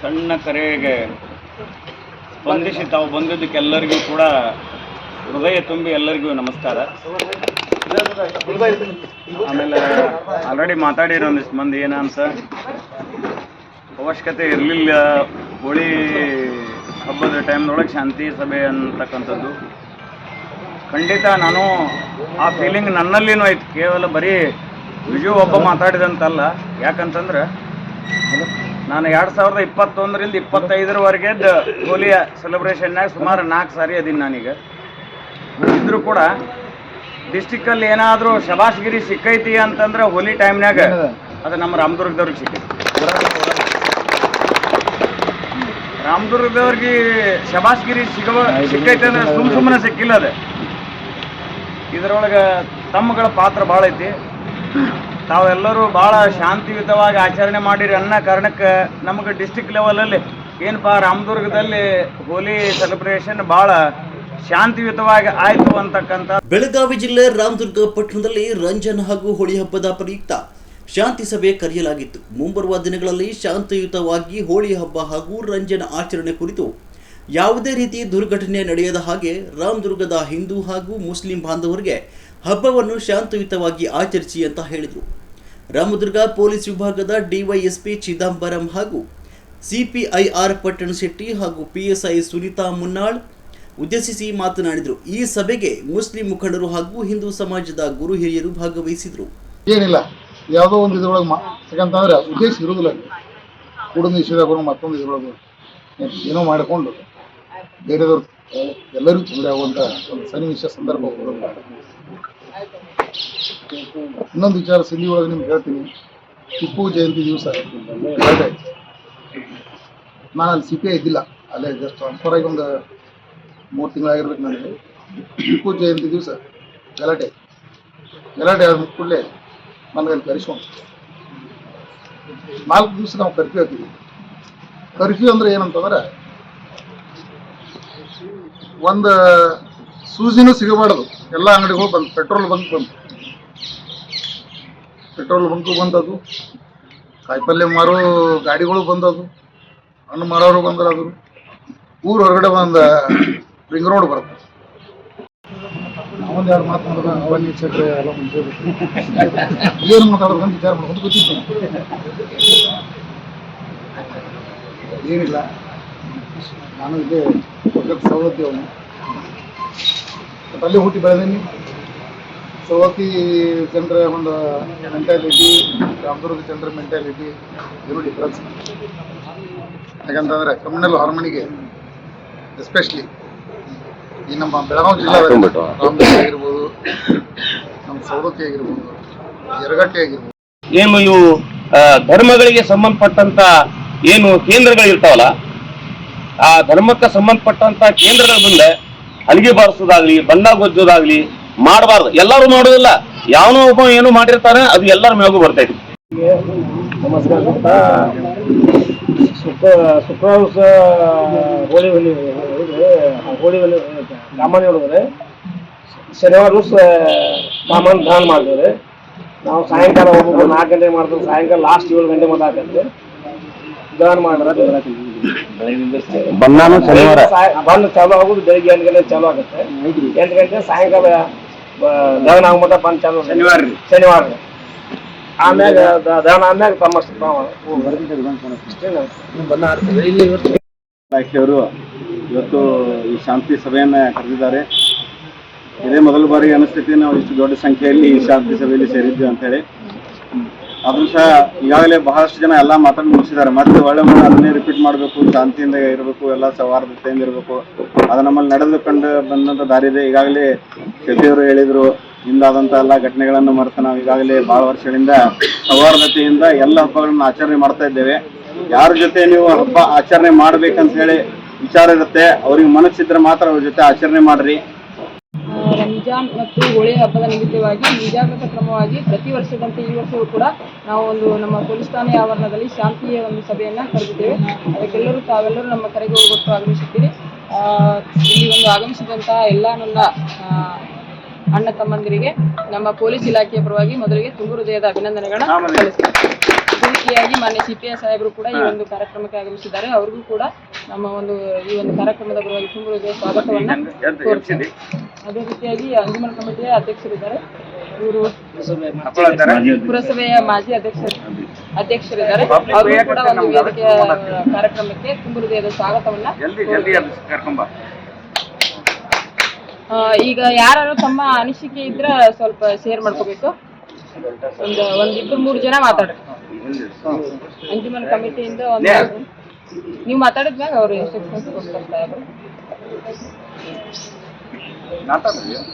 ಸಣ್ಣ ಕರೆಗೆ ಸ್ಪಂದಿಸಿ ತಾವು ಬಂದಿದ್ದಕ್ಕೆಲ್ಲರಿಗೂ ಕೂಡ ಹೃದಯ ತುಂಬಿ ಎಲ್ಲರಿಗೂ ನಮಸ್ಕಾರ. ಆಮೇಲೆ ಆಲ್ರೆಡಿ ಮಾತಾಡಿರೋ ಒಂದಿಷ್ಟು ಮಂದಿ ಏನಂತ ಅವಶ್ಯಕತೆ ಇರಲಿಲ್ಲ. ಹೋಳಿ ಹಬ್ಬದ ಟೈಮ್ನೊಳಗೆ ಶಾಂತಿ ಸಭೆ ಅಂತಕ್ಕಂಥದ್ದು. ಖಂಡಿತ ನಾನು ಆ ಫೀಲಿಂಗ್ ನನ್ನಲ್ಲಿನೂ ಆಯ್ತು. ಕೇವಲ ಬರೀ ವಿಜು ಒಬ್ಬ ಮಾತಾಡಿದಂತಲ್ಲ. ಯಾಕಂತಂದ್ರೆ ನಾನು ಎರಡು ಸಾವಿರದ ಇಪ್ಪತ್ತೊಂದರಿಂದ ಇಪ್ಪತ್ತೈದರವರೆಗೆ ಹೋಲಿಯ ಸೆಲೆಬ್ರೇಷನ್ನಾಗ ಸುಮಾರು ನಾಲ್ಕು ಸಾರಿ ಅದೀನಿ ನಾನೀಗ. ಇದ್ರೂ ಕೂಡ ಡಿಸ್ಟಿಕ್ಕಲ್ಲಿ ಏನಾದರೂ ಶಬಾಷ್ಗಿರಿ ಸಿಕ್ಕೈತಿ ಅಂತಂದ್ರೆ ಹೋಲಿ ಟೈಮ್ನಾಗ ಅದು ನಮ್ಮ ರಾಮದುರ್ಗದವ್ರಿಗೆ ಸಿಕ್ಕೈತಿ. ರಾಮದುರ್ಗದವ್ರಿಗೆ ಶಬಾಷ್ಗಿರಿ ಸಿಗವ ಸಿಕ್ಕೈತಿ ಅಂದ್ರೆ ಸುಮ್ ಸುಮ್ಮನೆ ಸಿಕ್ಕಿಲ್ಲ ಅದು. ಇದರೊಳಗೆ ತಮ್ಮಗಳ ಪಾತ್ರ ಭಾಳ ಐತಿ. ತಾವೆಲ್ಲರೂ ಭಾಳ ಶಾಂತಿಯುತವಾಗಿ ಆಚರಣೆ ಮಾಡಿರಿ ಅನ್ನೋ ಕಾರಣಕ್ಕೆ ನಮಗೆ ಡಿಸ್ಟಿಕ್ ಲೆವೆಲಲ್ಲಿ ಏನಪ್ಪ, ರಾಮದುರ್ಗದಲ್ಲಿ ಹೋಲಿ ಸೆಲೆಬ್ರೇಷನ್ ಭಾಳ ಶಾಂತಿಯುತವಾಗಿ ಆಯಿತು ಅಂತಕ್ಕಂಥ ಬೆಳಗಾವಿ ಜಿಲ್ಲೆ ರಾಮದುರ್ಗ ಪಟ್ಟಣದಲ್ಲಿ ರಂಜನ್ ಹಾಗೂ ಹೋಳಿ ಹಬ್ಬದ ಪ್ರಯುಕ್ತ ಶಾಂತಿ ಸಭೆ ಕರೆಯಲಾಗಿತ್ತು. ಮುಂಬರುವ ದಿನಗಳಲ್ಲಿ ಶಾಂತಿಯುತವಾಗಿ ಹೋಳಿ ಹಬ್ಬ ಹಾಗೂ ರಂಜನ್ ಆಚರಣೆ ಕುರಿತು ಯಾವುದೇ ರೀತಿ ದುರ್ಘಟನೆ ನಡೆಯದ ಹಾಗೆ ರಾಮದುರ್ಗದ ಹಿಂದೂ ಹಾಗೂ ಮುಸ್ಲಿಂ ಬಾಂಧವರಿಗೆ ಹಬ್ಬವನ್ನು ಶಾಂತಿಯುತವಾಗಿ ಆಚರಿಸಿ ಅಂತ ಹೇಳಿದರು. ರಾಮದುರ್ಗ ಪೊಲೀಸ್ ವಿಭಾಗದ ಡಿವೈಎಸ್ಪಿ ಚಿದಂಬರಂ ಹಾಗೂ ಸಿಪಿಐಆರ್ ಪಟ್ಟಣ ಶೆಟ್ಟಿ ಹಾಗೂ ಪಿಎಸ್ಐ ಸುನೀತಾ ಮುನ್ನಾಳ್ ಉದ್ದೇಶಿಸಿ ಮಾತನಾಡಿದರು. ಈ ಸಭೆಗೆ ಮುಸ್ಲಿಂ ಮುಖಂಡರು ಹಾಗೂ ಹಿಂದೂ ಸಮಾಜದ ಗುರು ಹಿರಿಯರು ಭಾಗವಹಿಸಿದರು. ಏನಿಲ್ಲ. ಯಾವುದೋ ಒಂದು ಇದ್ರೊಳಗೆ ಯಾಕಂತಂದ್ರೆ ಉದ್ದೇಶ ಇರುವುದಿಲ್ಲ. ಕೂಡ ವಿಷಯದಾಗ ಮತ್ತೊಂದು ಇದ್ರೊಳಗೆ ಏನೋ ಮಾಡಿಕೊಂಡು ಬೇರೆದವ್ರು ಎಲ್ಲರಿಗೂ ತೊಂದರೆ ಒಂದು ಸನ್ನಿವೇಶ, ಸಂದರ್ಭ. ಇನ್ನೊಂದು ವಿಚಾರ ಸಿಂಧಿ ಒಳಗೆ ನಿಮ್ಗೆ ಹೇಳ್ತೀನಿ. ಟಿಪ್ಪು ಜಯಂತಿ ದಿವಸ. ನಾನು ಅಲ್ಲಿ ಸಿ ಪಿ ಐ ಇದ್ದಿಲ್ಲ. ಅಲ್ಲೇ ಜಸ್ಟ್ ಟ್ರಾನ್ಸ್ಫರ್ ಆಗಿ ಒಂದು ಮೂರು ತಿಂಗಳಾಗಿರ್ಬೇಕು ನನಗೆ. ಟಿಪ್ಪು ಜಯಂತಿ ದಿವಸ, ಗಲಾಟೆ. ಗಲಾಟೆ ಆದ ಕೂಡಲೇ ಅಲ್ಲಿ ಕರೆಸ್ಕೊಂಡು ನಾಲ್ಕು ದಿವಸ ನಾವು ಕರ್ಫ್ಯೂ ಹಾಕಿದ್ವಿ ಕರ್ಫ್ಯೂ ಅಂದ್ರೆ ಏನಂತಂದ್ರೆ, ಒಂದು ಸೂಜಿನೂ ಸಿಗಬಾರ್ದು. ಎಲ್ಲ ಅಂಗಡಿಗಳು ಬಂದು, ಪೆಟ್ರೋಲ್ ಬಂದು ಬಂತು ಪೆಟ್ರೋಲ್ ಬಂಕು ಬಂದದು ಕಾಯಿಪಲ್ಯ ಮಾರೋ ಗಾಡಿಗಳು ಬಂದದು ಹಣ್ಣು ಮಾರೋರು ಬಂದ್ರದು. ಊರು ಹೊರಗಡೆ ಬಂದ ರಿಂಗ್ ರೋಡ್ ಬರುತ್ತೆ. ನಾವೊಂದು ಎರಡು ಮಾತು ಮಾಡಿದ್ರೆ ಅವನ್ನಿ ಚಕ್ರೆ ಎಲ್ಲ ಮುಗಿಸೋದು ಏನು ಮಾತಾಡೋದು ಅಂತ ವಿಚಾರ ಮಾಡ್ಕೊಂಡು ಗೊತ್ತಿತ್ತು ಏನಿಲ್ಲ. ನಾನು ಇದೆ ಅವನು ಅಲ್ಲಿ ಹುಟ್ಟಿ ಬೆಳೆದೀನಿ. ಸವದತ್ತಿ ಜನರ ಒಂದು ಮೆಂಟಾಲಿಟಿ ರಾಮದುರ್ಗ ಜನರ ಮೆಂಟಾಲಿಟಿ ಇರೋ ಡಿಫ್ರೆನ್ಸ್ ಯಾಕಂತಂದ್ರೆ ಕಮ್ಯುನಲ್ ಹಾರ್ಮೋನಿಗೆ ಎಸ್ಪೆಷಲಿ ಈ ನಮ್ಮ ಬೆಳಗಾವಿ ಜಿಲ್ಲೆ ರಾಮದುರ್ಗ ಆಗಿರ್ಬೋದು ನಮ್ಮ ಸವದತ್ತಿ ಆಗಿರ್ಬೋದು ಎರಗಟ್ಟೆ ಆಗಿರ್ಬೋದು. ಏನು ಇವು ಆ, ಧರ್ಮಗಳಿಗೆ ಸಂಬಂಧಪಟ್ಟಂತ ಏನು ಕೇಂದ್ರಗಳು ಇರ್ತಾವಲ್ಲ ಆ ಧರ್ಮಕ್ಕೆ ಸಂಬಂಧಪಟ್ಟಂತ ಕೇಂದ್ರಗಳ ಮುಂದೆ ಅಳಗೆ ಬಾರಿಸೋದಾಗ್ಲಿ ಬಣ್ಣ ಗೊಜ್ಜೋದಾಗ್ಲಿ ಮಾಡಬಾರ್ದು. ಎಲ್ಲರೂ ಮಾಡೋದಿಲ್ಲ ಯಾವನೋ ಒಬ್ಬ ಏನು ಮಾಡಿರ್ತಾನೆ ಅದು ಎಲ್ಲರ ಮೇಲೂ ಬರ್ತೈತಿ. ನಮಸ್ಕಾರ ಹೋಳಿ ಹುಲಿ ಹೋಳಿ ಹುಲಿ ಶನಿವಾರ ದಿವಸ ಸಾಮಾನು ದಾನ ಮಾಡಿದ್ರೆ ನಾವು ಸಾಯಂಕಾಲ ಒಂದು ನಾಲ್ಕು ಗಂಟೆ ಮಾಡ್ತೀವಿ. ಸಾಯಂಕಾಲ ಲಾಸ್ಟ್ ಏಳು ಗಂಟೆ ಮಟ್ಟ ಆಗತ್ತೆ ದಾನ ಶನಿವಾರ. ಬಂದು ಚಾಲು ಆಗೋದು ಬೆಳಿಗ್ಗೆ ಎಂಟು ಗಂಟೆ ಚಾಲು ಆಗುತ್ತೆ. ಎಂಟು ಗಂಟೆ ಸಾಯಂಕಾಲ ಬಂದು ಚಾಲು. ಶನಿವಾರ ರೀ. ಶನಿವಾರ ಆಮ್ಯಾಗ ದ- ದಾನ ಆಮ್ಯಾಗ ತಮ್ಮಷ್ಟು ಇಲಾಖೆಯವರು ಇವತ್ತು ಈ ಶಾಂತಿ ಸಭೆಯನ್ನು ಕರೆದಿದ್ದಾರೆ. ಇದೇ ಮೊದಲ ಬಾರಿ ಅನಿಸ್ತೈತಿ ನಾವು ಇಷ್ಟು ದೊಡ್ಡ ಸಂಖ್ಯೆಯಲ್ಲಿ ಈ ಶಾಂತಿ ಸಭೆಯಲ್ಲಿ ಸೇರಿದ್ವಿ ಅಂತೇಳಿ ಆದ್ರೂ ಸಹ ಈಗಾಗಲೇ ಬಹಳಷ್ಟು ಜನ ಎಲ್ಲ ಮಾತಾಡಿ ಮುಗಿಸಿದ್ದಾರೆ. ಮತ್ತೆ ಒಳ್ಳೆ ಒಳ್ಳೆ ಅದನ್ನೇ ರಿಪೀಟ್ ಮಾಡಬೇಕು, ಶಾಂತಿಯಿಂದ ಇರಬೇಕು, ಎಲ್ಲ ಸೌಹಾರ್ದತೆಯಿಂದ ಇರಬೇಕು. ಅದು ನಮ್ಮಲ್ಲಿ ನಡೆದು ಕಂಡು ಬಂದಂಥ ದಾರಿ ಇದೆ. ಈಗಾಗಲೇ ಶೆಟ್ಟಿಯವರು ಹೇಳಿದರು ಹಿಂದಾದಂಥ ಎಲ್ಲ ಘಟನೆಗಳನ್ನು ಮರೆತು ನಾವು ಈಗಾಗಲೇ ಬಹಳ ವರ್ಷಗಳಿಂದ ಸೌಹಾರ್ದತೆಯಿಂದ ಎಲ್ಲ ಹಬ್ಬಗಳನ್ನು ಆಚರಣೆ ಮಾಡ್ತಾ ಇದ್ದೇವೆ. ಯಾರ ಜೊತೆ ನೀವು ಹಬ್ಬ ಆಚರಣೆ ಮಾಡ್ಬೇಕಂತ ಹೇಳಿ ವಿಚಾರ ಇರುತ್ತೆ, ಅವ್ರಿಗೆ ಮನಸ್ಸಿದ್ರೆ ಮಾತ್ರ ಅವ್ರ ಜೊತೆ ಆಚರಣೆ ಮಾಡ್ರಿ. ರಂಜಾನ್ ಮತ್ತು ಹೋಳಿ ಹಬ್ಬದ ನಿಮಿತ್ತವಾಗಿ ಮುಂಜಾಗ್ರತಾ ಕ್ರಮವಾಗಿ ಪ್ರತಿ ವರ್ಷದಂತೆ ಈ ವರ್ಷವೂ ಕೂಡ ನಾವು ಒಂದು ನಮ್ಮ ಪೊಲೀಸ್ ಠಾಣೆ ಆವರಣದಲ್ಲಿ ಶಾಂತಿಯ ಒಂದು ಸಭೆಯನ್ನು ಕರೆದಿದ್ದೇವೆ. ಅದಕ್ಕೆಲ್ಲರೂ ತಾವೆಲ್ಲರೂ ನಮ್ಮ ಕರೆಗೆ ಹೋಗೊಟ್ಟು ಆಗಮಿಸುತ್ತೀರಿ. ಇಲ್ಲಿ ಒಂದು ಆಗಮಿಸಿದಂತಹ ಎಲ್ಲ ನನ್ನ ಅಣ್ಣ ತಮ್ಮಂದಿರಿಗೆ ನಮ್ಮ ಪೊಲೀಸ್ ಇಲಾಖೆಯ ಪರವಾಗಿ ಮೊದಲಿಗೆ ತುಂಬು ಹೃದಯದ ಅಭಿನಂದನೆಗಳನ್ನು ಸಲ್ಲಿಸುತ್ತೇನೆ. ಅದೇ ರೀತಿಯಾಗಿ ಮಾನ್ಯ ಸಿ ಪಿ ಐ ಸಾಹೇಬರು ಕೂಡ ಈ ಒಂದು ಕಾರ್ಯಕ್ರಮಕ್ಕೆ ಆಗಮಿಸಿದ್ದಾರೆ. ಅವ್ರಿಗೂ ಕೂಡ ನಮ್ಮ ಒಂದು ಈ ಒಂದು ಕಾರ್ಯಕ್ರಮದ ಪರವಾಗಿ ತುಂಬ ಹೃದಯ ಸ್ವಾಗತವನ್ನು ಕೋರ್ತೇನೆ ಅದೇ ರೀತಿಯಾಗಿ ಅಂಜುಮನ್ ಕಮಿಟಿಯ ಅಧ್ಯಕ್ಷರಿದ್ದಾರೆ. ಇವರು ಪುರಸಭೆಯ ಮಾಜಿ ಅಧ್ಯಕ್ಷರು. ಅಧ್ಯಕ್ಷರಿದ್ದಾರೆ. ಅವರು ಕೂಡ ಒಂದು ವೇದಿಕೆಯ ಕಾರ್ಯಕ್ರಮಕ್ಕೆ ತುಂಬು ಹೃದಯದ ಸ್ವಾಗತವನ್ನ ಈಗ ಯಾರು ತಮ್ಮ ಅನಿಸಿಕೆ ಇದ್ರ ಸ್ವಲ್ಪ ಶೇರ್ ಮಾಡ್ಕೋಬೇಕು. ಒಂದು ಒಂದಿಬ್ರು ಮೂರು ಜನ ಮಾತಾಡ್ರಿ. ಅಂಜುಮನ್ ಕಮಿಟಿಯಿಂದ ಒಂದು ನೀವು ಮಾತಾಡಿದ್ಮ್ಯಾಗ ಅವ್ರು ಇನ್ಸ್ಟ್ರಕ್ಷನ್ಸ್ ಕೊಡ್ತಾರೆ. ಸಾಹೇಬ್ರು